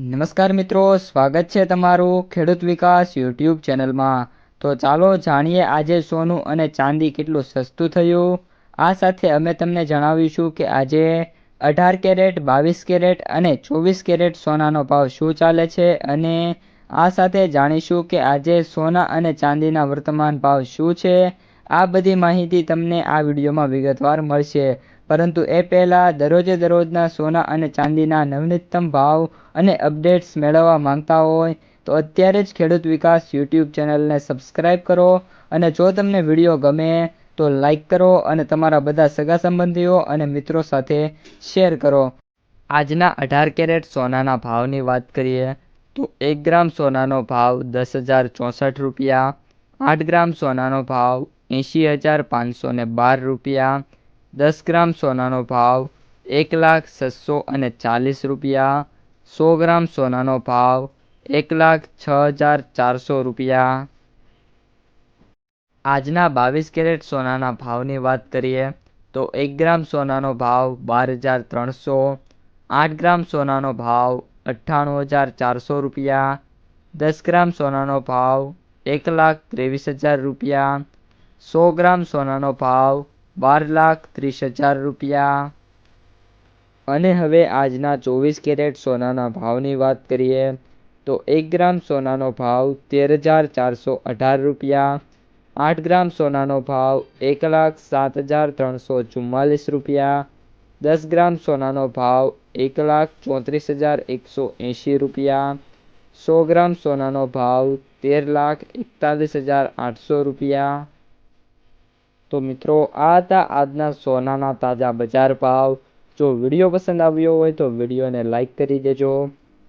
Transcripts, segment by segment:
નમસ્કાર મિત્રો, સ્વાગત છે તમારું ખેડૂત વિકાસ યુટ્યુબ ચેનલમાં. તો ચાલો જાણીએ આજે સોનું અને ચાંદી કેટલું સસ્તું થયું. આ સાથે અમે તમને જણાવીશું કે આજે અઢાર કેરેટ, બાવીસ કેરેટ અને ચોવીસ કેરેટ સોનાનો ભાવ શું ચાલે છે અને આ સાથે જાણીશું કે આજે સોના અને ચાંદીના વર્તમાન ભાવ શું છે. આ બધી માહિતી તમને આ વિડીયોમાં વિગતવાર મળશે. પરંતુ એ પહેલાં દરરોજે દરરોજના સોના અને ચાંદીના નવીનતમ ભાવ અને અપડેટ્સ મેળવવા માંગતા હોય તો અત્યારે જ ખેડૂત વિકાસ યુટ્યુબ ચેનલને સબસ્ક્રાઈબ કરો અને જો તમને વીડિયો ગમે તો લાઇક કરો અને તમારા બધા સગા સંબંધીઓ અને મિત્રો સાથે શેર કરો. આજના અઢાર કેરેટ સોનાના ભાવની વાત કરીએ તો એક ગ્રામ સોનાનો ભાવ દસ હજાર ચોસઠ રૂપિયા, આઠ ગ્રામ સોનાનો ભાવ એંશી હજાર પાંચસો ને બાર રૂપિયા, દસ ગ્રામ સોનાનો ભાવ એક લાખ છસો અને ચાલીસ રૂપિયા, સો ગ્રામ સોનાનો ભાવ એક લાખ છ હજાર ચારસો રૂપિયા. આજના બાવીસ કેરેટ સોનાના ભાવની વાત કરીએ તો એક ગ્રામ સોનાનો ભાવ બાર હજાર ત્રણસો, આઠ ગ્રામ સોનાનો ભાવ અઠ્ઠાણું હજાર ચારસો રૂપિયા, દસ ગ્રામ સોનાનો ભાવ એક લાખ ત્રેવીસ હજાર રૂપિયા સો ગ્રામ સોનાનો ભાવ બાર લાખ ત્રીસ હજાર રૂપિયા. અને હવે આજના ચોવીસ કેરેટ સોનાના ભાવની વાત કરીએ, તો એક ગ્રામ સોનાનો ભાવ તેર હજાર ચારસો અઢાર રૂપિયા. આઠ ગ્રામ સોનાનો ભાવ એક લાખ સાત હજાર ત્રણસો ચુમ્માલીસ રૂપિયા. દસ ગ્રામ સોનાનો ભાવ એક લાખ ચોત્રીસ હજાર એકસો એંશી રૂપિયા. સો ગ્રામ સોનાનો ભાવ તેર લાખ એકતાલીસ હજાર આઠસો રૂપિયા. તો મિત્રો, આ હતા આજના સોનાના તાજા બજાર ભાવ. જો વીડિયો પસંદ આવ્યો હોય તો વિડીયોને લાઇક કરી દેજો.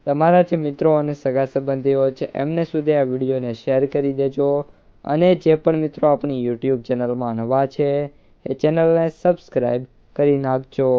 તમારા જે મિત્રો અને સગા સંબંધીઓ છે, એમને સુધી આ વિડીયોને શેર કરી દેજો. અને જે પણ મિત્રો આપણી યુટ્યુબ ચેનલમાં નવા છે, એ ચેનલને સબસ્ક્રાઈબ કરી નાખજો.